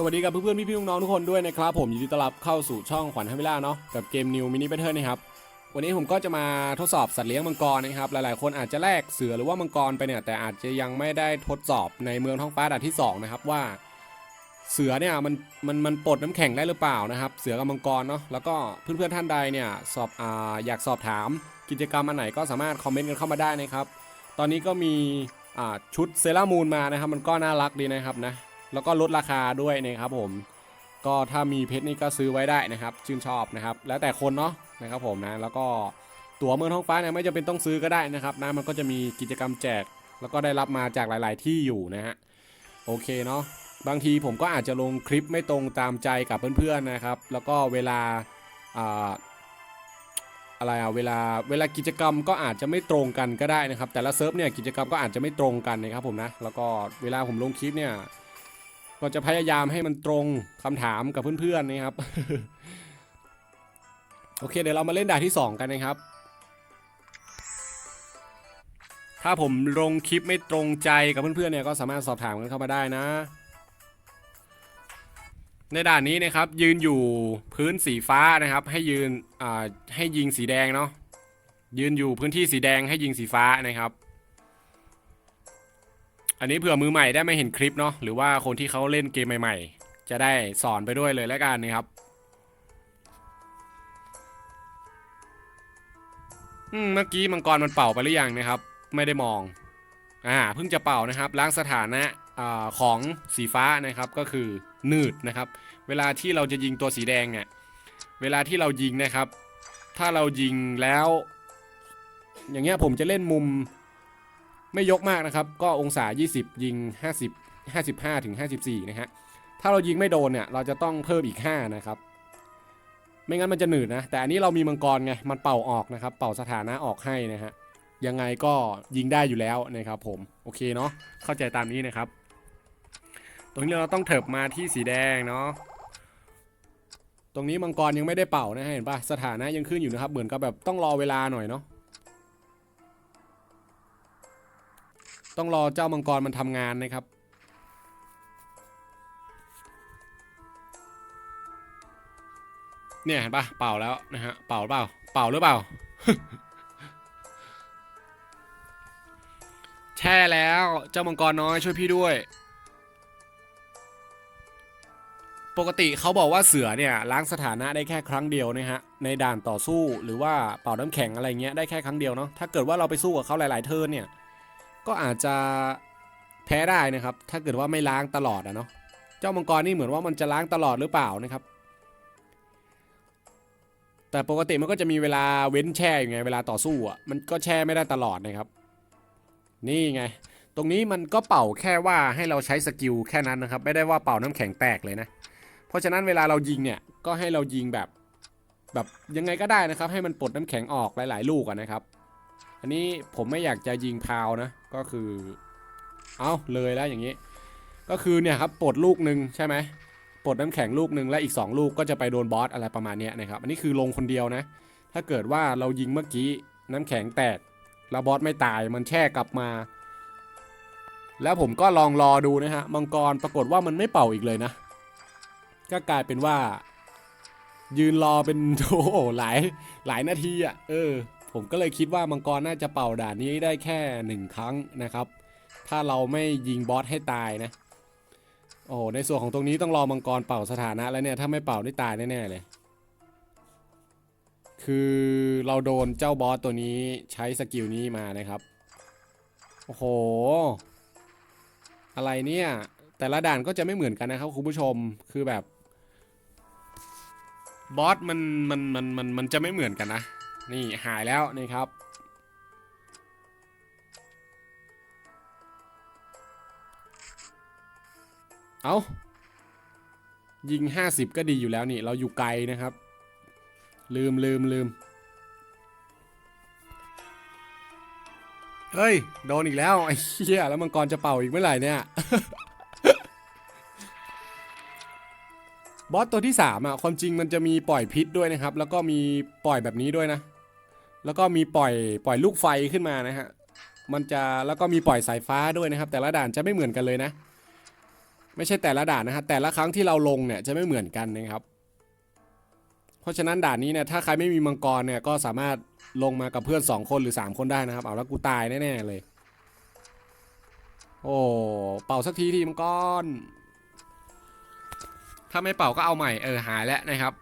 สวัสดีกับเพื่อนๆพี่ๆน้องๆทุกคนด้วยนะครับผมยินดีต้อนรับเข้าสู่ช่องขวัญฮัมวิล่าเนาะกับเกมนิวมินิเบเทอร์นะครับวันนี้ผมก็จะมาทดสอบสัตว์เลี้ยงมังกรนะครับหลายๆ คนอาจจะแลกเสือหรือว่ามังกรไปเนี่ยแต่อาจจะยังไม่ได้ทดสอบในเมืองท้องฟ้าด่านที่สองนะครับว่า เสือเนี่ยมันมันมันปลดน้ำแข็งได้หรือเปล่านะครับ เสือกับมังกรเนาะแล้วก็เพื่อนๆท่านใดเนี่ยสอบอ่าอยากสอบถามกิจกรรมอันไหนก็สามารถคอมเมนต์กันเข้ามาได้นะครับตอนนี้ก็มีอ่าชุดเซรามูนมานะครับมันก็น่ารักดีนะครับนะ แล้วก็ลดราคาด้วยนะครับผม ก็ถ้ามีเพชรนี่ก็ซื้อไว้ได้นะครับ ชื่นชอบนะครับ แล้วแต่คนเนาะนะครับผมนะ แล้วก็ตั๋วเมืองท้องฟ้าเนี่ยไม่จำเป็นต้องซื้อก็ได้นะครับนะมันก็จะมีกิจกรรมแจก แล้วก็ได้รับมาจากหลาย ๆ ที่อยู่นะฮะ โอเคเนาะ บางทีผมก็อาจจะลงคลิปไม่ตรงตามใจกับเพื่อน ๆ นะครับ แล้วก็เวลาอ่าอะไรอะเวลาเวลากิจกรรมก็อาจจะไม่ตรงกันก็ได้นะครับ แต่ละเซิร์ฟเนี่ยกิจกรรมก็อาจจะไม่ตรงกันนะครับผมนะ แล้วก็เวลาผมลงคลิปเนี่ย ก็จะพยายามให้มันตรงคำถามกับเพื่อนๆนะครับ โอเคเดี๋ยวเรามาเล่นด่านที่ 2 กันนะครับ ถ้าผมลงคลิปไม่ตรงใจกับเพื่อนๆเนี่ยก็สามารถสอบถามกันเข้ามาได้นะ ในด่านนี้นะครับยืนอยู่พื้นสีฟ้านะครับ ให้ยืนอ่าให้ยิงสีแดงเนาะยืนอยู่พื้นที่สีแดงให้ยิงสีฟ้านะครับ อันนี้เผื่อมือใหม่ได้ไมาเห็นคลิปเนาะหรือว่าคนที่เขาเล่นเกมใหม่ ๆ จะได้สอนไปด้วยเลยแล้วกันนะครับ อืมเมื่อกี้มังกรมันเป่าไปหรือยังนะครับ ไม่ได้มอง อ่าเพิ่งจะเป่านะครับ ล้างสถานะอของสีฟ้านะครับก็คือหนืดนะครับ เวลาที่เราจะยิงตัวสีแดงเนี่ยเวลาที่เรายิงนะครับ ถ้าเรายิงแล้ว อย่างเงี้ยผมจะเล่นมุม ไม่ยกมากนะครับ ก็องศา 20 ยิง 50 55ถึง54 นะฮะ ถ้าเรายิงไม่โดนเนี่ย เราจะต้องเพิ่มอีก 5 นะครับ ไม่งั้นมันจะหนืดนะ แต่อันนี้เรามีมังกรไง มันเป่าออกนะครับ เป่าสถานะออกให้นะฮะ ยังไงก็ยิงได้อยู่แล้วนะครับผม โอเคเนาะ เข้าใจตามนี้นะครับ ตรงนี้เราต้องเถิบมาที่สีแดงเนาะ ตรงนี้มังกรยังไม่ได้เป่านะฮะเห็นปะสถานะยังขึ้นอยู่นะครับ เหมือนกับแบบต้องรอเวลาหน่อยเนาะ ต้องรอเจ้ามังกรมันทำงานนะครับ เนี่ยเห็นปะเป่าแล้วนะฮะเป่าหรือเปล่าเป่าหรือเปล่า แช่แล้วเจ้ามังกรน้อยช่วยพี่ด้วย ปกติเขาบอกว่าเสือเนี่ยล้างสถานะได้แค่ครั้งเดียวนะฮะในด่านต่อสู้หรือว่าเป่าน้ำแข็งอะไรเงี้ยได้แค่ครั้งเดียวเนาะถ้าเกิดว่าเราไปสู้กับเขาหลาย ๆ เทิร์นเนี่ย ก็อาจจะแพ้ได้นะครับ ถ้าเกิดว่าไม่ล้างตลอดอะเนาะเจ้ามังกรนี่เหมือนว่ามันจะล้างตลอดหรือเปล่านะครับ แต่ปกติมันก็จะมีเวลาเว้นแช่อยู่ไงเวลาต่อสู้อะมันก็แช่ไม่ได้ตลอดนะครับ นี่ไง ตรงนี้มันก็เป่าแค่ว่าให้เราใช้สกิลแค่นั้นนะครับ ไม่ได้ว่าเป่าน้ำแข็งแตกเลยนะ เพราะฉะนั้นเวลาเรายิงเนี่ยก็ให้เรายิงแบบ แบบยังไงก็ได้นะครับ ให้มันปลดน้ำแข็งออกหลาย ๆ ลูกอะนะครับ อันนี้ผมไม่อยากจะยิงพาวนะ ก็คือ เอาเลยแล้วอย่างนี้ ก็คือเนี่ยครับปลดลูกหนึ่งใช่ไหมปลดน้ำแข็งลูกหนึ่งและอีก 2 ลูกก็จะไปโดนบอสอะไรประมาณนี้นะครับ อันนี้คือลงคนเดียวนะ ถ้าเกิดว่าเรายิงเมื่อกี้น้ำแข็งแตกแล้วบอสไม่ตายมันแช่กลับมา แล้วผมก็ลองรอดูนะฮะมังกรปรากฏว่ามันไม่เป่าอีกเลยนะ ก็กลายเป็นว่า ยืนรอเป็นโอ้หหลายหลายนาทีอะ เออ ผมก็เลยคิดว่ามังกรน่าจะเป่าด่านนี้ได้แค่หนึ่งครั้งนะครับ ถ้าเราไม่ยิงบอสให้ตายนะ โอ้โหในส่วนของตรงนี้ต้องรอมังกรเป่าสถานะแล้วเนี่ย ถ้าไม่เป่านี่ตายแน่ๆเลย คือเราโดนเจ้าบอสตัวนี้ใช้สกิลนี้มานะครับ โอ้โห อะไรเนี่ย แต่ละด่านก็จะไม่เหมือนกันนะครับคุณผู้ชม คือแบบบอสมันมันมันมันมันจะไม่เหมือนกันนะ นี่หายแล้วนะครับ เอายิง 50 ก็ดีอยู่แล้วนี่เราอยู่ไกลนะครับ ลืมลืมลืมเฮ้ย โดนอีกแล้ว ไอ้เหี้ยแล้วมังกรจะเป่าอีกเมื่อไหร่เนี่ยบอสตัวที่3อะความจริงมันจะมีปล่อยพิษด้วยนะครับ แล้วก็มีปล่อยแบบนี้ด้วยนะ แล้วก็มีปล่อยปล่อยลูกไฟขึ้นมานะฮะ มันจะแล้วก็มีปล่อยสายฟ้าด้วยนะครับ แต่ละด่านจะไม่เหมือนกันเลยนะ ไม่ใช่แต่ละด่านนะฮะแต่ละครั้งที่เราลงเนี่ยจะไม่เหมือนกันนะครับ เพราะฉะนั้นด่านนี้เนี่ยถ้าใครไม่มีมังกรเนี่ยก็สามารถลงมากับเพื่อน 2 คนหรือ 3 คนได้นะครับ เอาแล้วกูตายแน่ๆเลย โอ้เป่าสักทีทีมังกรถ้าไม่เป่าก็เอาใหม่เออหายแล้วนะครับ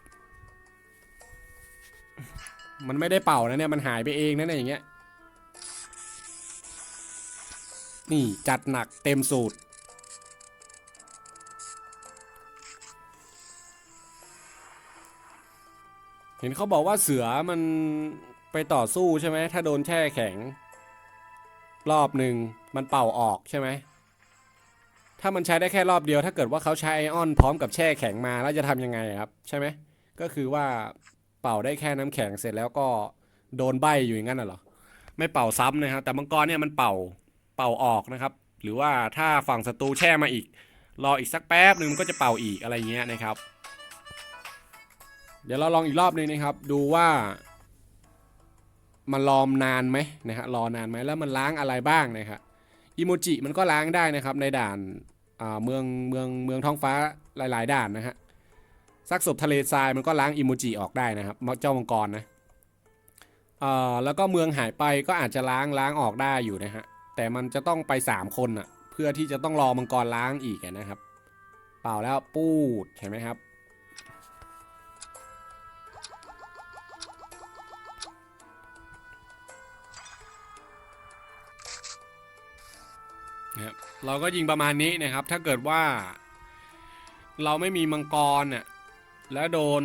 มันไม่ได้เป่านะเนี่ยมันหายไปเองนะเนี่ยอย่างเงี้ย นี่จัดหนักเต็มสูตร เห็นเขาบอกว่าเสือมันไปต่อสู้ใช่ไหมถ้าโดนแช่แข็ง รอบหนึ่งมันเป่าออกใช่ไหมถ้ามันใช้ได้แค่รอบเดียว ถ้าเกิดว่าเขาใช้ไอออนพร้อมกับแช่แข็งมาแล้วจะทำยังไงครับ ใช่ไหมก็คือว่า เป่าได้แค่น้ำแข็งเสร็จแล้วก็โดนใบอยู่อย่างนั้นน่ะเหรอไม่เป่าซ้ำนะครับแต่มังกรเนี่ยมันเป่าเป่าออกนะครับ หรือว่าถ้าฝั่งศัตรูแช่มาอีก รออีกสักแป๊บหนึ่งมันก็จะเป่าอีกอะไรเงี้ยนะครับ เดี๋ยวเราลองอีกรอบหนึงนะครับ ดูว่ามันรอมนานไหมนะฮะรอนานไหมแล้วมันล้างอะไรบ้างนะครับอิโมจิมันก็ล้างได้นะครับในด่านเมืองเมืองเมืองท้องฟ้าหลาย ๆ ด่านนะฮะ ซักศพทะเลทรายมันก็ล้างอิโมจิออกได้นะครับเจ้ามังกรนะเอ่อแล้วก็เมืองหายไปก็อาจจะล้างล้างออกได้อยู่นะฮะแต่มันจะต้องไป 3 คนอะเพื่อที่จะต้องรอมังกรล้างอีกนะครับ เปล่าแล้วปูดเห็นไหมครับนะครับเราก็ยิงประมาณนี้นะครับ ถ้าเกิดว่า เราไม่มีมังกรเนี่ย แล้วโดน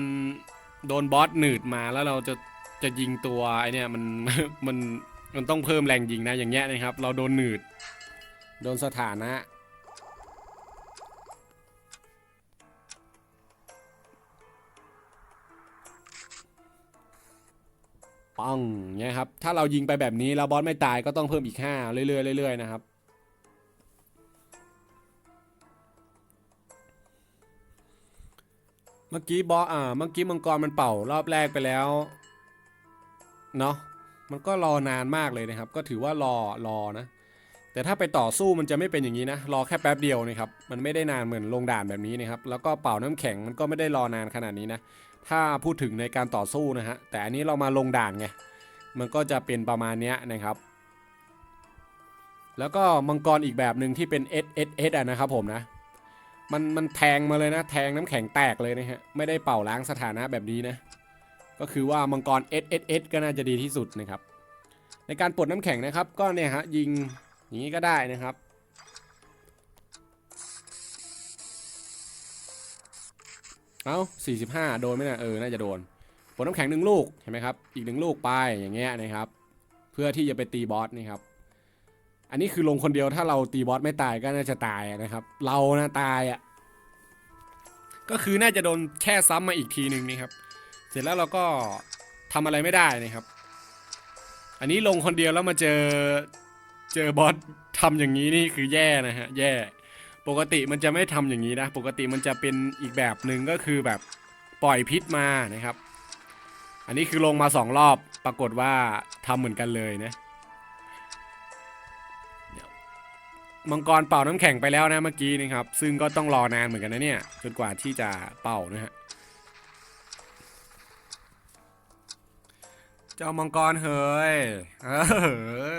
โดนบอสหนืดมาแล้วเราจะจะยิงตัวไอเนี่ยมันมันมันต้องเพิ่มแรงยิงนะอย่างเงี้ยนะครับ เราโดนหนืด โดนสถานะปังเงี้ยครับถ้าเรายิงไปแบบนี้แล้วบอสไม่ตายก็ต้องเพิ่มอีก5เรื่อยๆเรื่อยๆนะครับ เมื่อกี้บอสอ่า เมื่อกี้มังกรมันเป่ารอบแรกไปแล้ว เนาะมันก็รอนานมากเลยนะครับ ก็ถือว่ารอรอนะ แต่ถ้าไปต่อสู้มันจะไม่เป็นอย่างนี้นะ รอแค่แป๊บเดียวนะครับ มันไม่ได้นานเหมือนลงด่านแบบนี้นะครับ แล้วก็เป่าน้ำแข็งมันก็ไม่ได้รอนานขนาดนี้นะ ถ้าพูดถึงในการต่อสู้นะฮะ แต่อันนี้เรามาลงด่านไง มันก็จะเป็นประมาณนี้นะครับ แล้วก็มังกรอีกแบบหนึ่งที่เป็น S S S อะนะครับผมนะ มันมันแทงมาเลยนะ แทงน้ำแข็งแตกเลยนะฮะ ไม่ได้เป่าล้างสถานะแบบนี้นะ ก็คือว่ามังกร S S S ก็น่าจะดีที่สุดนะครับ ในการปลดน้ำแข็งนะครับ ก็เนี่ยฮะยิงอย่างนี้ก็ได้นะครับ เอา45 โดนไหมนะเออ น่าจะโดน ปลดน้ำแข็งหนึ่งลูก เห็นไหมครับ อีกหนึ่งลูกไปอย่างเงี้ยนะครับ เพื่อที่จะไปตีบอสนี่ครับ อันนี้คือลงคนเดียวถ้าเราตีบอสไม่ตายก็น่าจะตายนะครับ เรานะตายอะก็คือน่าจะโดนแค่ซ้ำมาอีกทีหนึ่งนี่ครับ เสร็จแล้วเราก็ทำอะไรไม่ได้นะครับ อันนี้ลงคนเดียวแล้วมาเจอเจอบอสทำอย่างนี้นี่คือแย่นะฮะแย่ปกติมันจะไม่ทำอย่างนี้นะ ปกติมันจะเป็นอีกแบบหนึ่งก็คือแบบปล่อยพิษมานะครับ อันนี้คือลงมาสองรอบปรากฏว่าทำเหมือนกันเลยนะ มังกรเป่าน้ำแข็งไปแล้วนะเมื่อกี้นะครับ ซึ่งก็ต้องรอนานเหมือนกันนะเนี่ยจนกว่าที่จะเป่านะฮะเจ้ามังกรเฮ้ยเอ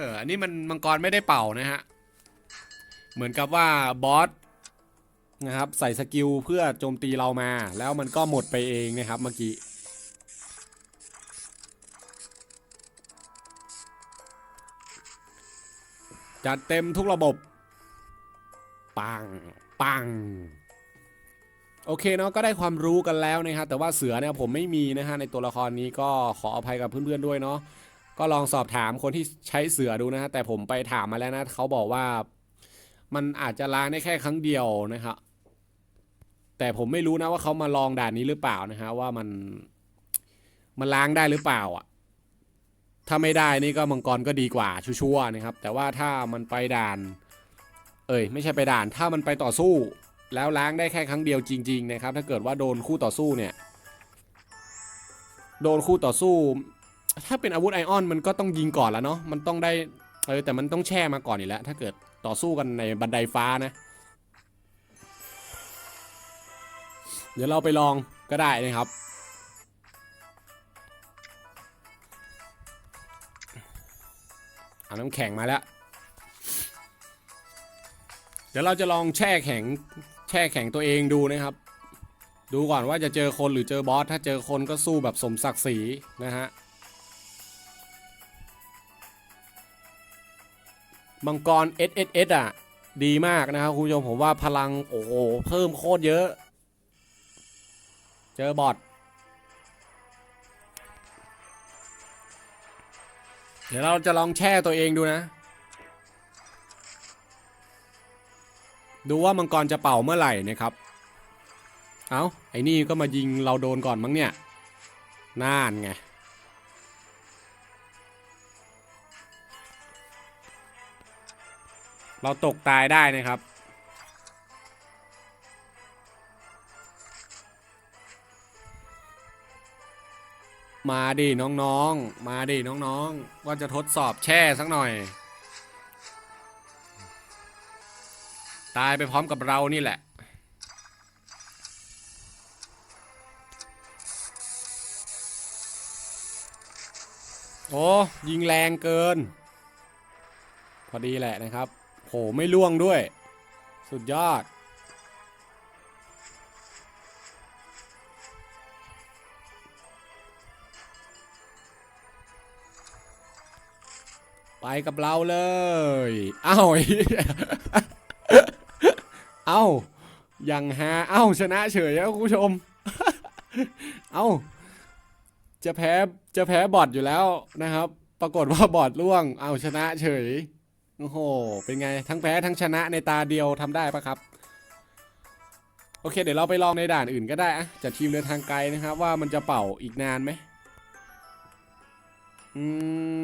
ออันนี้มันมังกรไม่ได้เป่านะฮะเหมือนกับว่าบอสนะครับใส่สกิลเพื่อโจมตีเรามา แล้วมันก็หมดไปเองนะครับเมื่อกี้จัดเต็มทุกระบบ ปังปังโอเคเนาะก็ได้ความรู้กันแล้วนะครับแต่ว่าเสือเนี่ยผมไม่มีนะฮะในตัวละครนี้ก็ขออภัยกับเพื่อนๆด้วยเนาะก็ลองสอบถามคนที่ใช้เสือดูนะฮะแต่ผมไปถามมาแล้วนะเขาบอกว่ามันอาจจะล้างได้แค่ครั้งเดียวนะครับแต่ผมไม่รู้นะว่าเขามาลองด่านนี้หรือเปล่านะฮะว่ามันมันล้างได้หรือเปล่าอะถ้าไม่ได้นี่ก็มังกรก็ดีกว่าชัวร์ๆนะครับแต่ว่าถ้ามันไปด่าน เอ้ยไม่ใช่ไปด่าน ถ้ามันไปต่อสู้ แล้วล้างได้แค่ครั้งเดียวจริง ๆ นะครับ ถ้าเกิดว่าโดนคู่ต่อสู้เนี่ยโดนคู่ต่อสู้ ถ้าเป็นอาวุธไอออนมันก็ต้องยิงก่อนแล้วเนาะมันต้องได้เออแต่มันต้องแช่มาก่อนอยู่แล้ว ถ้าเกิดต่อสู้กันในบันไดฟ้านะ เดี๋ยวเราไปลองก็ได้นะครับเอาน้ำแข็งมาแล้ว เดี๋ยวเราจะลองแช่แข็งแช่แข็งตัวเองดูนะครับ ดูก่อนว่าจะเจอคนหรือเจอบอสถ้าเจอคนก็สู้แบบสมศักดิ์ศรีนะฮะมังกร S S S อะ ดีมากนะครับคุณผู้ชมผมว่าพลังโอ้โหเพิ่มโคตรเยอะ เจอบอทเดี๋ยวเราจะลองแช่ตัวเองดูนะ ดูว่ามังกรจะเป่าเมื่อไหร่นะครับ เอาไอ้นี่ก็มายิงเราโดนก่อนมั้งเนี่ยน่านไงเราตกตายได้นะครับ มาดิน้องๆ มาดิน้องๆ ว่าจะทดสอบแช่สักหน่อย ตายไปพร้อมกับเรานี่แหละ โอ้ยิงแรงเกิน พอดีแหละนะครับโหไม่ล่วงด้วย สุดยอดไปกับเราเลยเอ้าไอ้ เหี้ยเอ้ายังฮาเอ้าชนะเฉยแล้วคุณผู้ชม เอ้าจะแพ้จะแพ้บอทอยู่แล้วนะครับ ปรากฏว่าบอทล่วง เอาชนะเฉยโอ้โหเป็นไงทั้งแพ้ทั้งชนะในตาเดียวทำได้ปะครับ โอเค เดี๋ยวเราไปลองในด่านอื่นก็ได้อะจากทีมเดินทางไกลนะครับ ว่ามันจะเป่าอีกนานไหมอื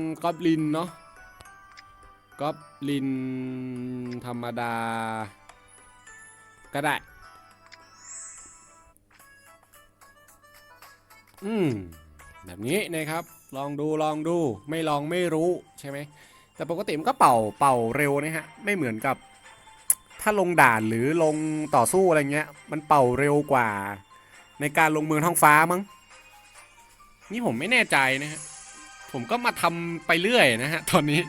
มกอบลินเนาะกอบลินธรรมดา ก็ได้ อืม แบบนี้นะครับ ลองดูลองดู ไม่ลองไม่รู้ใช่ไหม แต่ปกติมันก็เป่าเป่าเร็วนะฮะ ไม่เหมือนกับ ถ้าลงด่านหรือลงต่อสู้อะไรเงี้ย มันเป่าเร็วกว่า ในการลงเมืองท้องฟ้ามั้ง นี่ผมไม่แน่ใจนะฮะ ผมก็มาทำไปเรื่อยนะฮะ ตอนนี้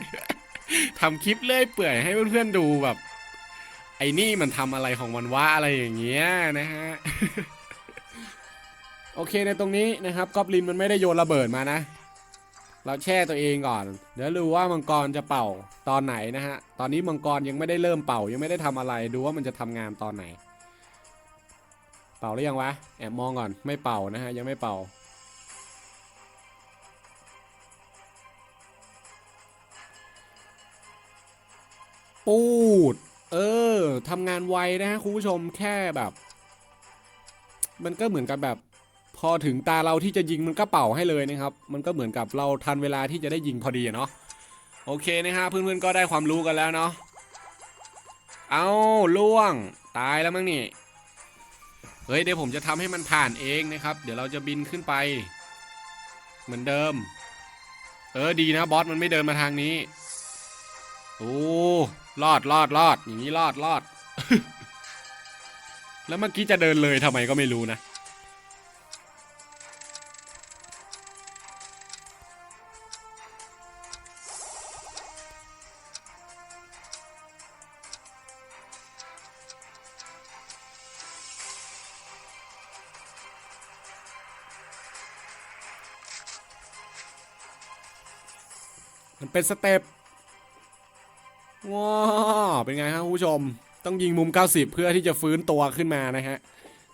ทำคลิปเรื่อยเปื่อยให้เพื่อนๆดูแบบ ไอ้นี่มันทำอะไรของมันวะอะไรอย่างเงี้ยนะฮะ โอเคในตรงนี้นะครับกอบลินมันไม่ได้โยนระเบิดมานะ เราแช่ตัวเองก่อน เดี๋ยวดูว่ามังกรจะเป่าตอนไหนนะฮะ ตอนนี้มังกรยังไม่ได้เริ่มเป่ายังไม่ได้ทำอะไรดูว่ามันจะทำงานตอนไหน เป่าหรือยังวะแอบมองก่อนไม่เป่านะฮะยังไม่เป่าปูด เออทำงานไวนะฮะคุณผู้ชมแค่แบบ มันก็เหมือนกับแบบ พอถึงตาเราที่จะยิงมันก็เป่าให้เลยนะครับ มันก็เหมือนกับเราทันเวลาที่จะได้ยิงพอดีเนาะโอเคนะฮะเพื่อนๆก็ได้ความรู้กันแล้วเนาะเอาล่วงตายแล้วมั้งนี่เฮ้ยเดี๋ยวผมจะทำให้มันผ่านเองนะครับ เดี๋ยวเราจะบินขึ้นไป เหมือนเดิม เออดีนะบอสมันไม่เดินมาทางนี้โอ้ รอดรอดรอดอย่างนี้รอดรอด แล้วเมื่อกี้จะเดินเลยทำไมก็ไม่รู้นะ มันเป็นสเต็ป ว้าเป็นไงครับผู้ชม ต้องยิงมุม 90 เพื่อที่จะฟื้นตัวขึ้นมานะฮะ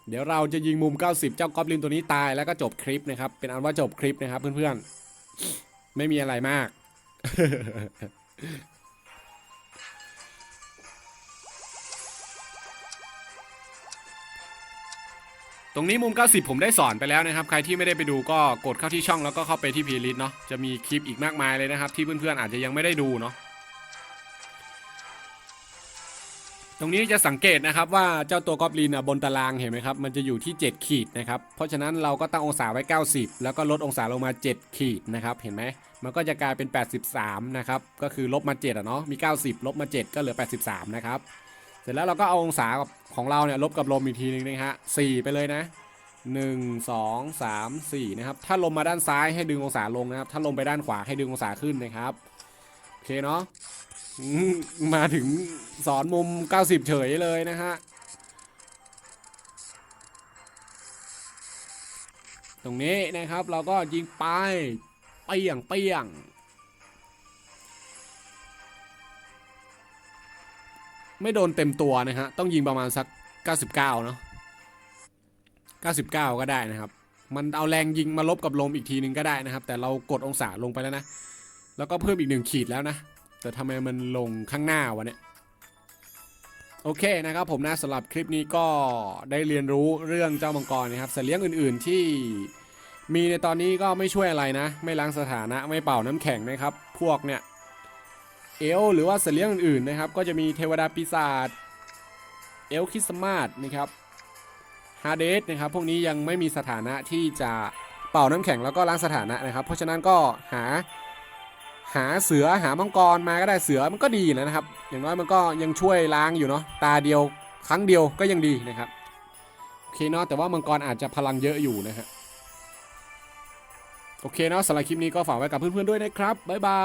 เดี๋ยวเราจะยิงมุม 90 เจ้ากอบลินตัวนี้ตายแล้วก็จบคลิปนะครับ เป็นอันว่าจบคลิปนะครับเพื่อนๆ ไม่มีอะไรมาก ตรงนี้มุม 90 ผมได้สอนไปแล้วนะครับ ใครที่ไม่ได้ไปดูก็กดเข้าที่ช่องแล้วก็เข้าไปที่เพลย์ลิสต์เนาะ จะมีคลิปอีกมากมายเลยนะครับ ที่เพื่อนๆอาจจะยังไม่ได้ดูเนาะ ตรงนี้จะสังเกตนะครับว่าเจ้าตัวกอบลินอะบนตารางเห็นไหมครับมันจะอยู่ที่ 7 ขีดนะครับเพราะฉะนั้นเราก็ตั้งองศาไว้ 90 แล้วก็ลดองศาลงมา 7 ขีดนะครับเห็นไหมมันก็จะกลายเป็น 83 นะครับก็คือลบมา7อะเนาะมี 90 ลบมา 7 ก็เหลือ 83 นะครับเสร็จแล้วเราก็เอาองศาของเราเนี่ยลบกับลมอีกทีนึงนะฮะสี่ไปเลยนะหนึ่งสองสามสี่นะครับถ้าลมมาด้านซ้ายให้ดึงองศาลงนะครับถ้าลมไปด้านขวาให้ดึงองศาขึ้นนะครับ เคเนาะมมาถึงสอนมุม 90 เฉยเลยนะฮะ ตรงนี้นะครับเราก็ยิงไปเปี้ยงเปี้ยงไม่โดนเต็มตัวนะฮะ ต้องยิงประมาณสัก 99 เนาะ 99 ก็ได้นะครับ มันเอาแรงยิงมาลบกับลมอีกทีนึงก็ได้นะครับ แต่เรากดองศาลงไปแล้วนะ แล้วก็เพิ่มอีกหนึ่งขีดแล้วนะ แต่ทำไมมันลงข้างหน้าวะเนี่ย โอเคนะครับผมนะสำหรับคลิปนี้ก็ได้เรียนรู้เรื่องเจ้ามังกรนะครับสัตว์เลี้ยงอื่น ๆ ที่มีในตอนนี้ก็ไม่ช่วยอะไรนะ ไม่ล้างสถานะไม่เป่าน้ำแข็งนะครับ พวกเนี่ยเอลหรือว่าสัตว์เลี้ยงอื่นๆนะครับ ก็จะมีเทวดาปีศาจเอลคริสต์มาสนะครับฮาเดสนะครับ พวกนี้ยังไม่มีสถานะที่จะเป่าน้ำแข็งแล้วก็ล้างสถานะนะครับ เพราะฉะนั้นก็หา หาเสือหามังกรมาก็ได้เสือมันก็ดีนะครับ อย่างน้อยมันก็ยังช่วยล้างอยู่เนาะตาเดียวครั้งเดียวก็ยังดีนะครับโอเคเนาะแต่ว่ามังกรอาจจะพลังเยอะอยู่นะฮะโอเคเนาะสำหรับคลิปนี้ก็ฝากไว้กับเพื่อนๆด้วยนะครับบ๊ายบาย